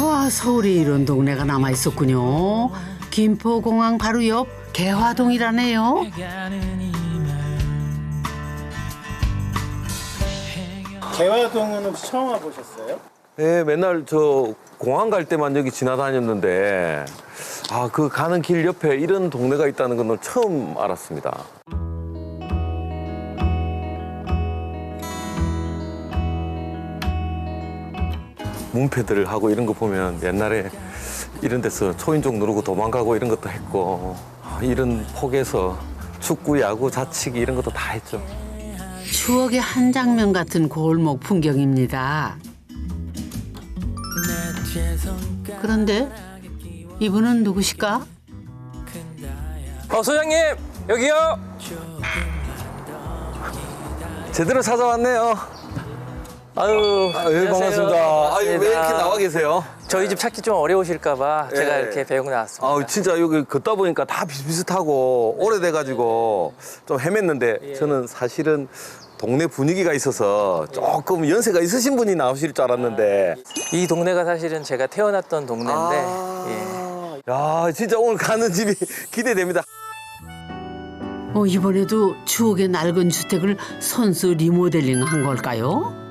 와 서울에 이런 동네가 남아 있었군요. 김포공항 바로 옆 개화동이라네요. 개화동은 혹시 처음 와보셨어요? 네, 맨날 저 공항 갈 때만 여기 지나다녔는데 아, 그 가는 길 옆에 이런 동네가 있다는 건 처음 알았습니다. 문패들 하고 이런 거 보면 옛날에 이런 데서 초인종 누르고 도망가고 이런 것도 했고 아, 이런 폭에서 축구, 야구, 자치기 이런 것도 다 했죠. 추억의 한 장면 같은 골목 풍경입니다. 그런데 이분은 누구실까? 어 소장님 여기요. 제대로 찾아왔네요. 아유 아, 예, 반갑습니다. 아유, 왜 이렇게 나와 계세요? 저희 집 찾기 좀 어려우실까봐 제가 예. 이렇게 배우고 나왔습니다. 아, 진짜 여기 걷다 보니까 다 비슷비슷하고 오래돼가지고 좀 헤맸는데 저는 사실은 동네 분위기가 있어서 조금 연세가 있으신 분이 나오실 줄 알았는데. 이 동네가 사실은 제가 태어났던 동네인데 아. 야, 진짜 오늘 가는 집이 기대됩니다. 어, 이번에도 추억의 낡은 주택을 선수 리모델링 한 걸까요?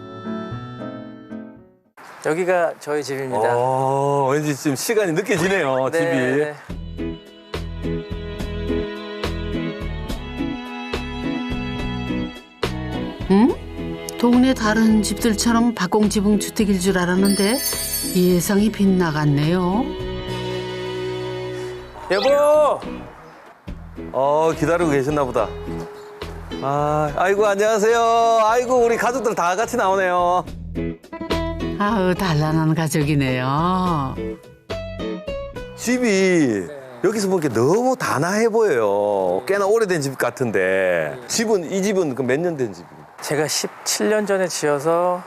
예. 여기가 저희 집입니다. 어, 왠지 지금 시간이 느껴지네요, 네, 집이. 네. 응? 동네 다른 집들처럼 박공지붕 주택일 줄 알았는데 예상이 빗나갔네요. 여보 어, 기다리고 계셨나 보다. 아, 아이고, 안녕하세요. 아이고, 우리 가족들 다 같이 나오네요. 아우 단란한 가족이네요. 집이 여기서 보니까 너무 단아해 보여요. 꽤나 오래된 집 같은데. 집은, 이 집은 그몇년 된 집입니까? 제가 17년 전에 지어서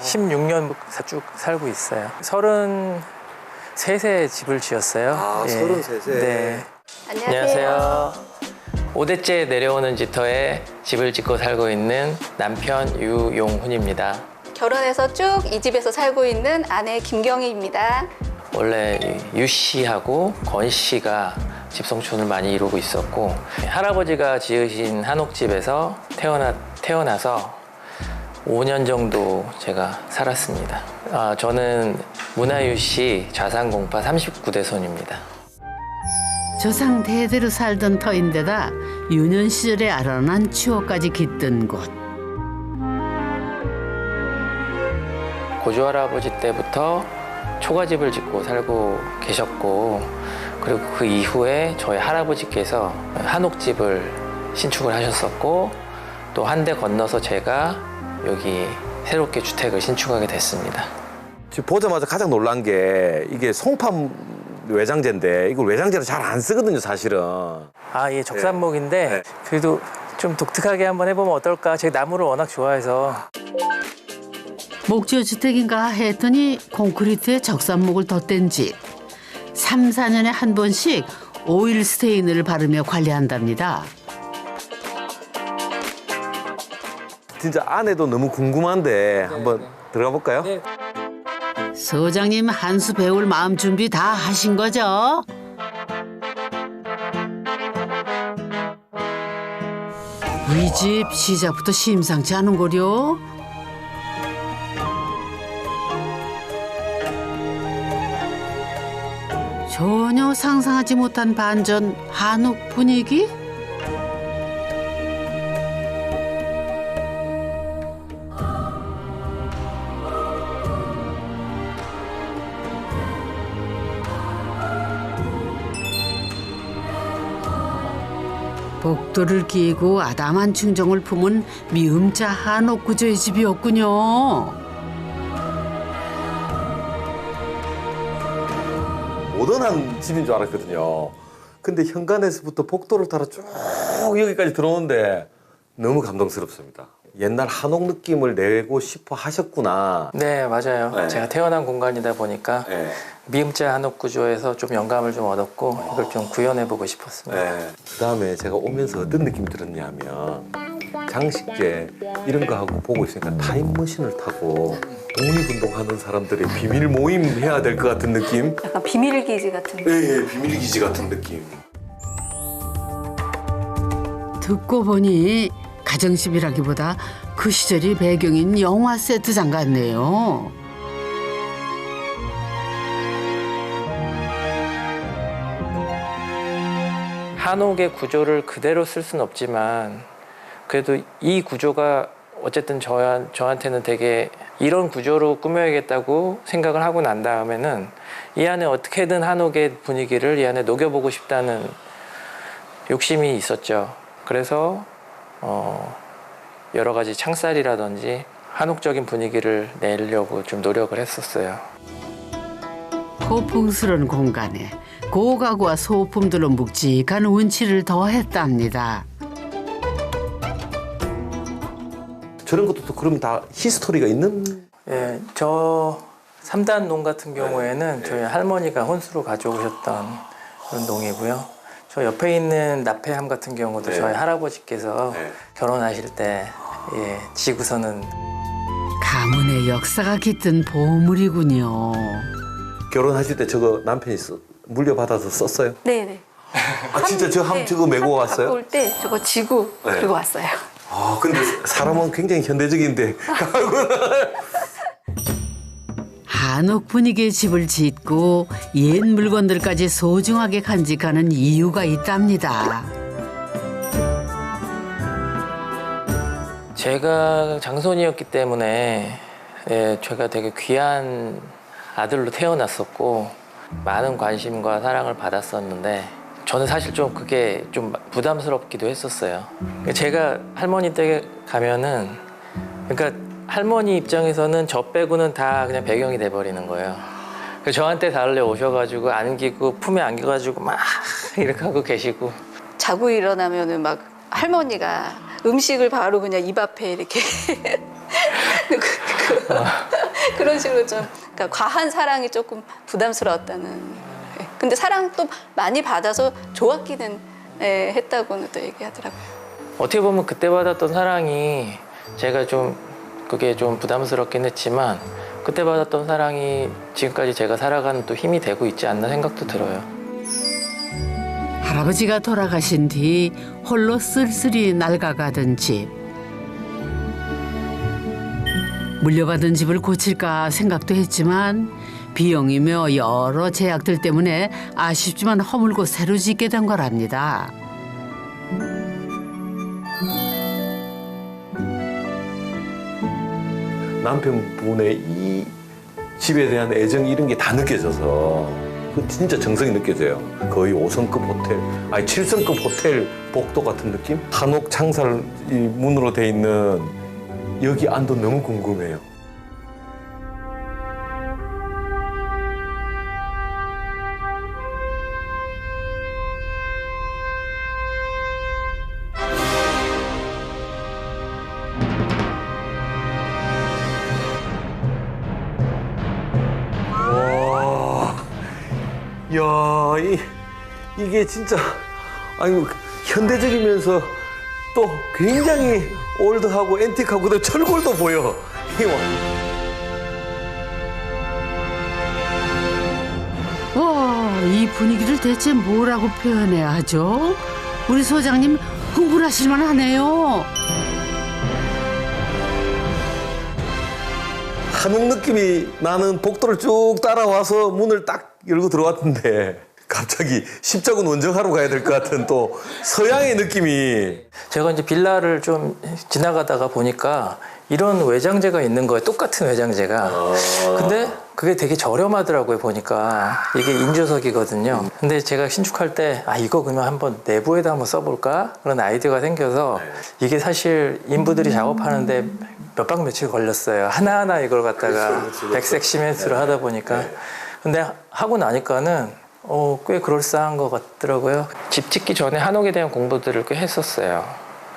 16년 쭉 살고 있어요. 33세 집을 지었어요. 아, 예. 33 세. 네. 안녕하세요. 안녕하세요. 5대째 내려오는 집터에 집을 짓고 살고 있는 남편 유용훈입니다. 결혼해서 쭉 이 집에서 살고 있는 아내 김경희입니다. 원래 이유 씨하고 권 씨가 집성촌을 많이 이루고 있었고 할아버지가 지으신 한옥집에서 태어나, 태어나서 5년 정도 제가 살았습니다. 아, 저는 문화유 씨 좌상공파 39대 손입니다. 조상 대대로 살던 터인데다 유년 시절에 아련한 추억까지 깃든 곳. 고조 할아버지 때부터 초가집을 짓고 살고 계셨고 그리고 그 이후에 저희 할아버지께서 한옥집을 신축을 하셨었고 또 한 대 건너서 제가 여기 새롭게 주택을 신축하게 됐습니다. 지금 보자마자 가장 놀란 게 이게 송판 외장재인데 이걸 외장재로 잘 안 쓰거든요, 사실은. 아, 예, 적산목인데 네. 그래도 좀 독특하게 한번 해보면 어떨까? 제가 나무를 워낙 좋아해서 목조 주택인가 했더니 콘크리트에 적산목을 덧댄 집. 3, 4년에 한 번씩 오일 스테인을 바르며 관리한답니다. 진짜 안에도 너무 궁금한데 한번 들어가 볼까요? 네. 소장님 한 수 배울 마음 준비 다 하신 거죠? 이 집 시작부터 심상치 않은 거려. 전혀 상상하지 못한 반전 한옥 분위기? 복도를 끼고 아담한 충정을 품은 미음자 한옥 구조의 집이었군요. 모던한 집인 줄 알았거든요. 근데 현관에서부터 복도를 따라 쭉 여기까지 들어오는데 너무 감동스럽습니다. 옛날 한옥 느낌을 내고 싶어 하셨구나. 네, 맞아요. 네. 제가 태어난 공간이다 보니까 네. 미음자 한옥 구조에서 좀 영감을 좀 얻었고 이걸 좀 구현해 보고 싶었습니다. 네. 그 다음에 제가 오면서 어떤 느낌이 들었냐면 장식제 이런 거 하고 보고 있으니까 타임머신을 타고 독립운동하는 사람들의 비밀 모임 해야 될 것 같은 느낌? 약간 비밀기지 같은. 예, 예, 비밀기지 같은 느낌. 듣고 보니 가정집이라기보다 그 시절이 배경인 영화 세트장 같네요. 한옥의 구조를 그대로 쓸 수는 없지만 그래도 이 구조가 어쨌든 저, 저한테는 되게 이런 구조로 꾸며야겠다고 생각을 하고 난 다음에는 이 안에 어떻게든 한옥의 분위기를 이 안에 녹여보고 싶다는 욕심이 있었죠. 그래서 어, 여러 가지 창살이라든지 한옥적인 분위기를 내려고 좀 노력을 했었어요. 고풍스러운 공간에 고가구와 소품들로 묵직한 운치를 더했답니다. 저런 것도 또 그럼 다 히스토리가 있는 예, 저 3단 농 같은 경우에는 저희 할머니가 혼수로 가져오셨던 그런 농이고요. 저 옆에 있는 나폐함 같은 경우도 네. 저희 할아버지께서 네. 결혼하실 때 예, 지구서는 가문의 역사가 깃든 보물이군요. 결혼하실 때 저거 남편이 써, 물려받아서 썼어요? 네네. 아 진짜 저함 네, 저거 메고 갖고 왔어요? 올 때 저거 지고 네. 들고 왔어요. 아 근데 사람은 굉장히 현대적인데 한옥 분위기의 집을 짓고 옛 물건들까지 소중하게 간직하는 이유가 있답니다. 제가 장손이었기 때문에 예, 제가 되게 귀한 아들로 태어났었고 많은 관심과 사랑을 받았었는데 저는 사실 좀 그게 좀 부담스럽기도 했었어요. 제가 할머니 댁에 가면은 그러니까 할머니 입장에서는 저 빼고는 다 그냥 배경이 돼버리는 거예요. 그래서 저한테 달래 오셔가지고 안기고 품에 안겨가지고 막 이렇게 하고 계시고 자고 일어나면은 막 할머니가 음식을 바로 그냥 입 앞에 이렇게 그, 그, 런 식으로 좀 그러니까 과한 사랑이 조금 부담스러웠다는. 예. 근데 사랑 또 많이 받아서 좋았기는 예, 했다고는 또 얘기하더라고요. 어떻게 보면 그때 받았던 사랑이 제가 좀 그게 좀 부담스럽긴 했지만 그때 받았던 사랑이 지금까지 제가 살아가는 또 힘이 되고 있지 않나 생각도 들어요. 할아버지가 돌아가신 뒤 홀로 쓸쓸히 낡아가던 집. 물려받은 집을 고칠까 생각도 했지만 비용이며 여러 제약들 때문에 아쉽지만 허물고 새로 짓게 된 거랍니다. 남편분의 이 집에 대한 애정 이런 게 다 느껴져서 그 진짜 정성이 느껴져요. 거의 5성급 호텔, 아니 7성급 호텔 복도 같은 느낌? 한옥 창살 이 문으로 돼 있는 여기 안도 너무 궁금해요. 이게 진짜, 아니, 현대적이면서 또 굉장히 올드하고 앤틱하고 또 철골도 보여. 와, 이 분위기를 대체 뭐라고 표현해야 하죠? 우리 소장님 흥분하실만 하네요. 한옥 느낌이 나는 복도를 쭉 따라와서 문을 딱 열고 들어왔는데 갑자기 십자군 원정하러 가야 될 것 같은 또 서양의 느낌이 제가 이제 빌라를 좀 지나가다가 보니까 이런 외장재가 있는 거예요. 똑같은 외장재가. 근데 그게 되게 저렴하더라고요. 보니까 이게 인조석이거든요. 근데 제가 신축할 때 아 이거 그러면 한번 내부에다 한번 써볼까 그런 아이디어가 생겨서 이게 사실 인부들이 작업하는데 몇 박 며칠 걸렸어요. 하나하나 이걸 갖다가 백색 시멘트로 하다 보니까 근데 하고 나니까는 어, 꽤 그럴싸한 것 같더라고요. 집 짓기 전에 한옥에 대한 공부들을 꽤 했었어요.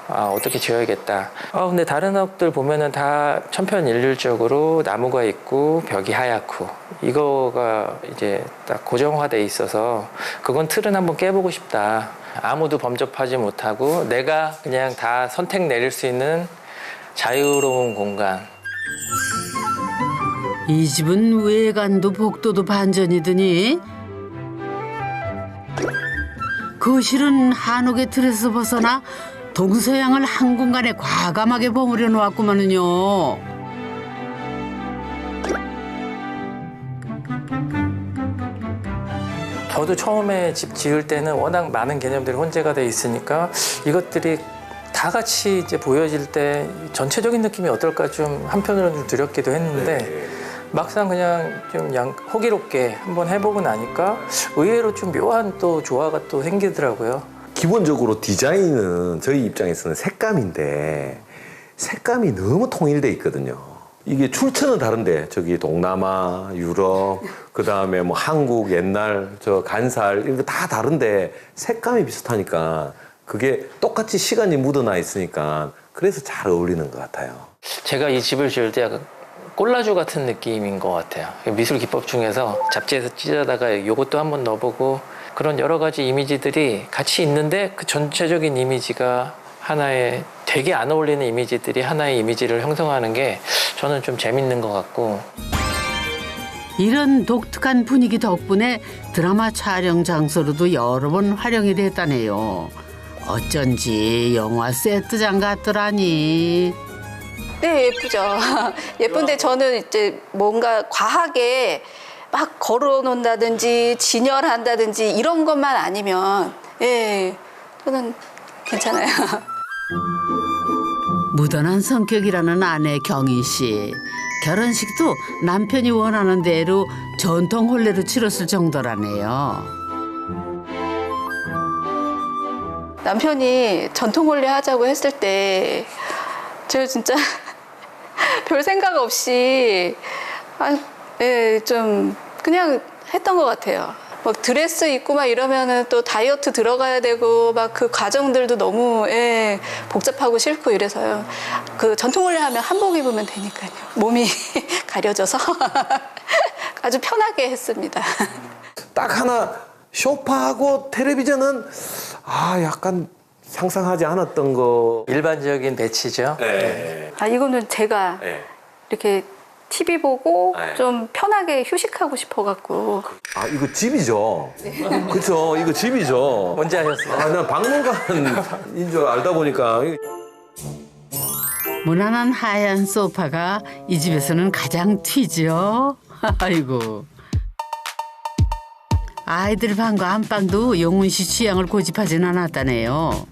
아, 어떻게 지어야겠다. 아, 근데 다른 학들 보면은 다 천편일률적으로 나무가 있고 벽이 하얗고 이거가 이제 딱 고정화돼 있어서 그건 틀은 한번 깨보고 싶다. 아무도 범접하지 못하고 내가 그냥 다 선택 내릴 수 있는 자유로운 공간. 이 집은 외관도 복도도 반전이더니 거실은 한옥의 틀에서 벗어나 동서양을 한 공간에 과감하게 버무려 놓았구만은요. 저도 처음에 집 지을 때는 워낙 많은 개념들이 혼재가 돼 있으니까 이것들이 다 같이 이제 보여질 때 전체적인 느낌이 어떨까 좀 한편으로는 좀 두렵기도 했는데 막상 그냥 좀 양, 호기롭게 한번 해보고 나니까 의외로 좀 묘한 또 조화가 또 생기더라고요. 기본적으로 디자인은 저희 입장에서는 색감인데 색감이 너무 통일돼 있거든요. 이게 출처는 다른데 저기 동남아, 유럽, 그 다음에 뭐 한국 옛날 저 간살 이런 거 다 다른데 색감이 비슷하니까 그게 똑같이 시간이 묻어나 있으니까 그래서 잘 어울리는 것 같아요. 제가 이 집을 지을 때 약간 꼴라주 같은 느낌인 것 같아요. 미술 기법 중에서 잡지에서 찢어다가 이것도 한번 넣어보고 그런 여러 가지 이미지들이 같이 있는데 그 전체적인 이미지가 하나의 되게 안 어울리는 이미지들이 하나의 이미지를 형성하는 게 저는 좀 재밌는 것 같고 이런 독특한 분위기 덕분에 드라마 촬영 장소로도 여러 번 활용이 됐다네요. 어쩐지 영화 세트장 같더라니. 네, 예쁘죠. 예쁜데 저는 이제 뭔가 과하게 막 걸어 놓는다든지 진열한다든지 이런 것만 아니면 예, 저는 괜찮아요. 무던한 성격이라는 아내 경희 씨. 결혼식도 남편이 원하는 대로 전통 혼례로 치렀을 정도라네요. 남편이 전통 혼례 하자고 했을 때 제가 진짜 별 생각 없이 아, 예, 좀 그냥 했던 것 같아요. 막 드레스 입고 막 이러면은 또 다이어트 들어가야 되고 막 그 과정들도 너무 예, 복잡하고 싫고 이래서요. 그 전통 혼례 하면 한복 입으면 되니까요. 몸이 가려져서 아주 편하게 했습니다. 딱 하나 쇼파하고 텔레비전은 아 약간 상상하지 않았던 거. 일반적인 배치죠. 네. 아 이거는 제가 네. 이렇게 TV 보고 네. 좀 편하게 휴식하고 싶어갖고 아 이거 집이죠. 그렇죠. 이거 집이죠. 언제 하셨어요? 아, 난 박물관인 줄 알다 보니까 무난한 하얀 소파가 이 집에서는 가장 튀죠. 아이고. 아이들 방과 안방도 용훈 씨 취향을 고집하진 않았다네요.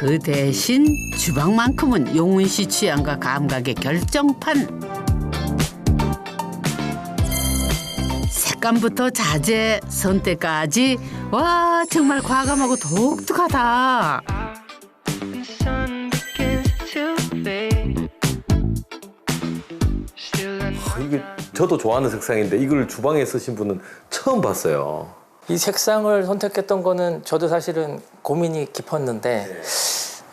그 대신 주방만큼은 용훈 씨 취향과 감각의 결정판. 색감부터 자재, 선택까지 와 정말 과감하고 독특하다. 아, 이게 저도 좋아하는 색상인데 이걸 주방에 쓰신 분은 처음 봤어요. 이 색상을 선택했던 거는 저도 사실은 고민이 깊었는데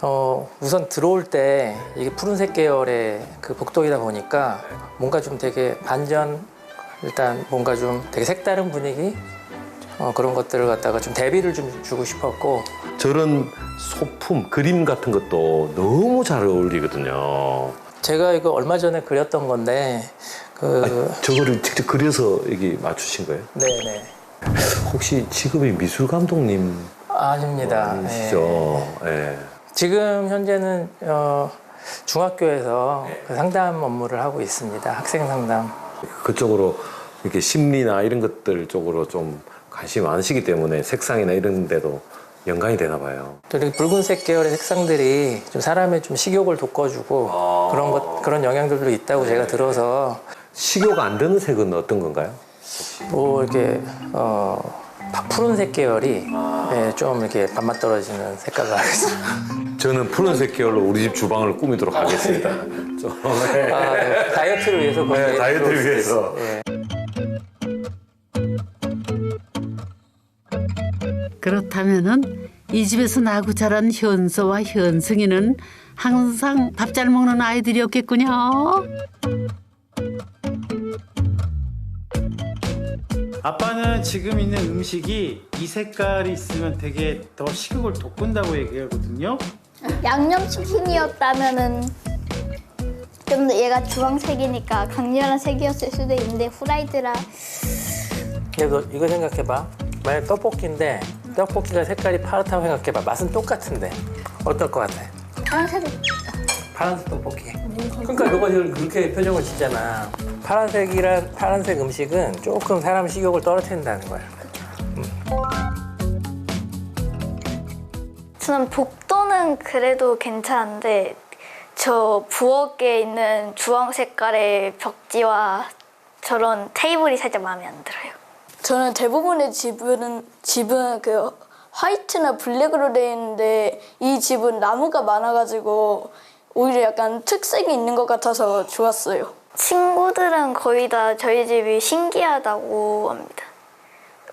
어, 우선 들어올 때 이게 푸른색 계열의 그 복도이다 보니까 뭔가 좀 되게 반전 일단 뭔가 좀 되게 색다른 분위기 어, 그런 것들을 갖다가 좀 대비를 좀 주고 싶었고 저런 소품, 그림 같은 것도 너무 잘 어울리거든요. 제가 이거 얼마 전에 그렸던 건데 그 저거를 직접 그려서 여기 맞추신 거예요? 네네 혹시 직업이 미술 감독님 아닙니다. 네. 아니시죠? 예. 지금 현재는 어, 중학교에서 그 상담 업무를 하고 있습니다. 학생 상담. 그쪽으로 이렇게 심리나 이런 것들 쪽으로 좀 관심이 많으시기 때문에 색상이나 이런 데도 연관이 되나 봐요. 또 이렇게 붉은색 계열의 색상들이 좀 사람의 좀 식욕을 돋궈주고 아. 그런 것 그런 영향들도 있다고 제가 들어서 식욕 안 드는 색은 어떤 건가요? 뭐 이렇게 어 푸른색 계열이 예, 좀 이렇게 밥맛 떨어지는 색깔로 하겠습니다. 저는 푸른색 계열로 우리 집 주방을 꾸미도록 하겠습니다. 좀, 네. 아, 네. 다이어트를 위해서 네, 거기에 다이어트를 들어올 위해서. 있어요. 예. 그렇다면은 이 집에서 나고 자란 현서와 현승이는 항상 밥 잘 먹는 아이들이었겠군요. 아빠는 지금 있는 음식이 이 색깔이 있으면 되게 더 식욕을 돋군다고 얘기하거든요. 양념치킨이었다면은 좀더 얘가 주황색이니까 강렬한 색이었을 수도 있는데 후라이드라 그래도 이거 생각해봐. 만약 떡볶이인데 떡볶이가 색깔이 파랗다고 생각해봐. 맛은 똑같은데 어떨 것 같아? 파란색 파란색 떡볶이. 그러니까 너가 지금 그렇게 표정을 짓잖아. 파란색이란 파란색 음식은 조금 사람 식욕을 떨어뜨린다는 거야. 저는 복도는 그래도 괜찮은데 저 부엌에 있는 주황 색깔의 벽지와 저런 테이블이 살짝 마음에 안 들어요. 저는 대부분의 집은 집은 그 화이트나 블랙으로 되어 있는데 이 집은 나무가 많아가지고 오히려 약간 특색이 있는 것 같아서 좋았어요. 친구들은 거의 다 저희 집이 신기하다고 합니다.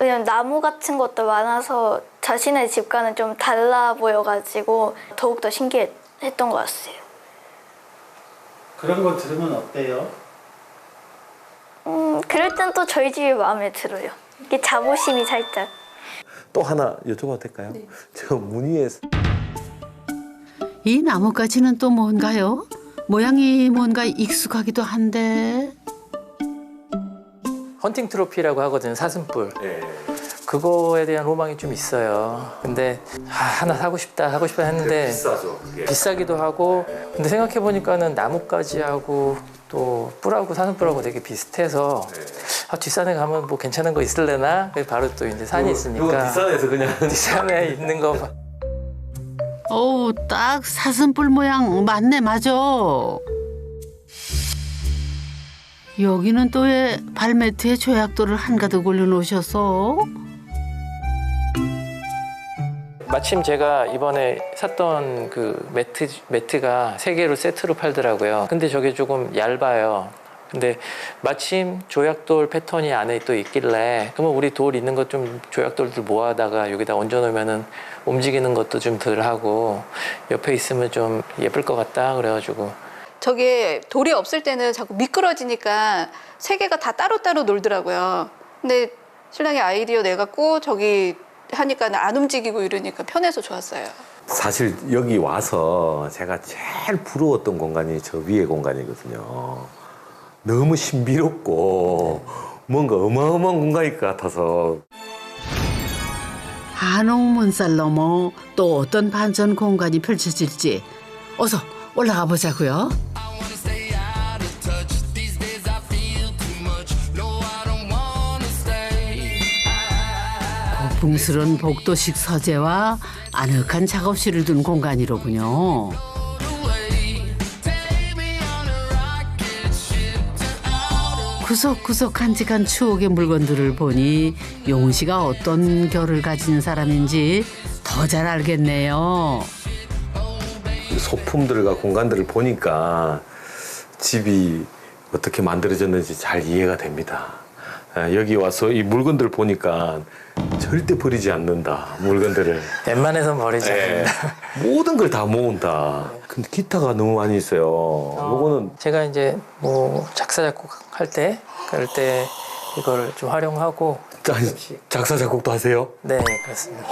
왜냐면 나무 같은 것도 많아서 자신의 집과는 좀 달라 보여가지고 더욱더 신기했던 것 같아요. 그런 거 들으면 어때요? 음, 그럴 땐 또 저희 집이 마음에 들어요. 이게 자부심이 살짝. 또 하나 여쭤봐도 될까요? 저 무늬에서 이 나뭇가지는 또 뭔가요? 모양이 뭔가 익숙하기도 한데 헌팅 트로피라고 하거든요. 사슴뿔. 예. 그거에 대한 로망이 좀 있어요. 근데 아, 하나 사고 싶다 하고 싶다 했는데 비싸죠. 그게. 비싸기도 하고 근데 생각해 보니까는 나뭇가지하고 또 뿔하고 사슴뿔하고 되게 비슷해서 아, 뒷산에 가면 뭐 괜찮은 거 있을래나 바로 또 이제 산이 이거 있으니까 비싼에서 그냥 뒷산에 있는 거 봐. 어우 딱 사슴뿔 모양 맞네 맞아. 여기는 또 왜 발매트에 조약돌을 한가득 올려놓으셔서 마침 제가 이번에 샀던 그 매트 매트가 세 개로 세트로 팔더라고요. 근데 저게 조금 얇아요. 근데 마침 조약돌 패턴이 안에 또 있길래 그러면 우리 돌 있는 것 좀 조약돌들 모아다가 여기다 얹어 놓으면은 움직이는 것도 좀 덜 하고 옆에 있으면 좀 예쁠 것 같다 그래가지고 저게 돌이 없을 때는 자꾸 미끄러지니까 세 개가 다 따로따로 놀더라고요. 근데 신랑이 아이디어 내갖고 저기 하니까 안 움직이고 이러니까 편해서 좋았어요. 사실 여기 와서 제가 제일 부러웠던 공간이 저 위에 공간이거든요. 너무 신비롭고 뭔가 어마어마한 공간일 것 같아서 한옥문 살 넘어 또 어떤 반전 공간이 펼쳐질지 어서 올라가 보자고요. 고풍스런 복도식 서재와 아늑한 작업실을 둔 공간이로군요. 구석구석 간직한 추억의 물건들을 보니 용훈 씨가 어떤 결을 가진 사람인지 더 잘 알겠네요. 소품들과 공간들을 보니까 집이 어떻게 만들어졌는지 잘 이해가 됩니다. 아, 여기 와서 이 물건들 보니까 절대 버리지 않는다. 물건들을. 웬만해선 버리지 예. 않는다. 모든 걸 다 모은다. 근데 기타가 너무 많이 있어요. 요거는 제가 이제 뭐 작사 작곡 할 때 그럴 때 이거를 좀 활용하고 자, 작사 작곡도 하세요? 네 그렇습니다.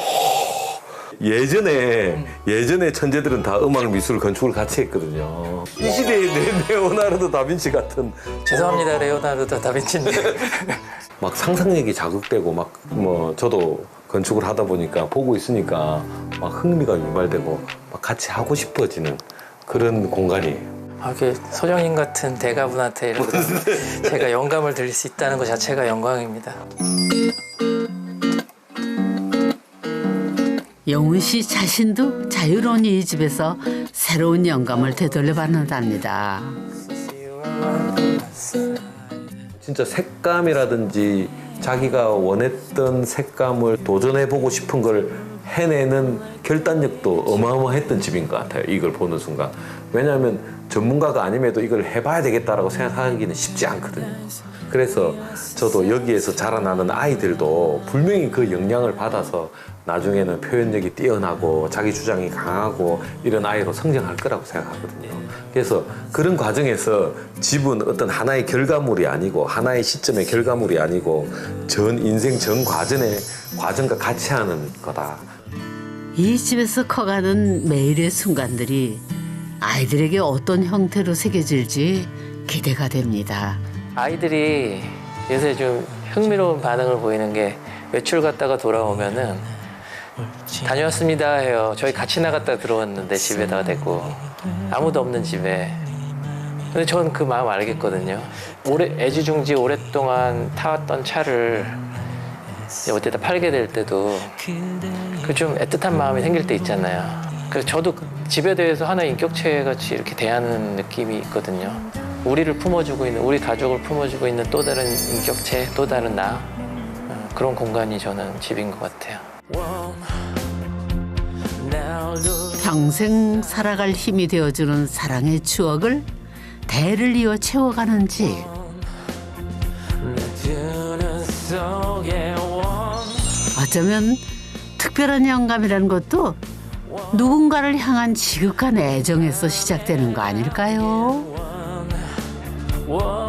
예전에 예전에 천재들은 다 음악, 미술, 건축을 같이 했거든요. 이 시대에 네, 레오나르도 다빈치 같은 죄송합니다 레오나르도 다빈치님. 막 상상력이 자극되고 막 뭐 저도 건축을 하다 보니까 보고 있으니까 막 흥미가 유발되고 막 같이 하고 싶어지는 그런 공간이에요. 아, 이렇게 소정님 같은 대가분한테 이렇게 제가 영감을 드릴 수 있다는 것 자체가 영광입니다. 영훈 씨 자신도 자유로운 이 집에서 새로운 영감을 되돌려 받는답니다. 진짜 색감이라든지 자기가 원했던 색감을 도전해보고 싶은 걸 해내는 결단력도 어마어마했던 집인 것 같아요. 이걸 보는 순간. 왜냐하면 전문가가 아님에도 이걸 해봐야 되겠다라고 생각하기는 쉽지 않거든요. 그래서 저도 여기에서 자라나는 아이들도 분명히 그 영향을 받아서 나중에는 표현력이 뛰어나고 자기 주장이 강하고 이런 아이로 성장할 거라고 생각하거든요. 그래서 그런 과정에서 집은 어떤 하나의 결과물이 아니고 하나의 시점의 결과물이 아니고 전 인생 전 과정의 과정과 같이 하는 거다. 이 집에서 커가는 매일의 순간들이 아이들에게 어떤 형태로 새겨질지 기대가 됩니다. 아이들이 요새 좀 흥미로운 반응을 보이는 게 외출 갔다가 돌아오면은 다녀왔습니다 해요. 저희 같이 나갔다 들어왔는데 집에다가 대고 아무도 없는 집에. 근데 전그 마음 알겠거든요. 오래 애지중지 오랫동안 타왔던 차를 어디다 팔게 될 때도 그 좀 애틋한 마음이 생길 때 있잖아요. 그래서 저도 그 집에 대해서 하나의 인격체 같이 이렇게 대하는 느낌이 있거든요. 우리를 품어주고 있는 우리 가족을 품어주고 있는 또 다른 인격체, 또 다른 나 어, 그런 공간이 저는 집인 것 같아요. 평생 살아갈 힘이 되어주는 사랑의 추억을 대를 이어 채워가는 집. 어쩌면 특별한 영감이라는 것도 누군가를 향한 지극한 애정에서 시작되는 거 아닐까요? Whoa.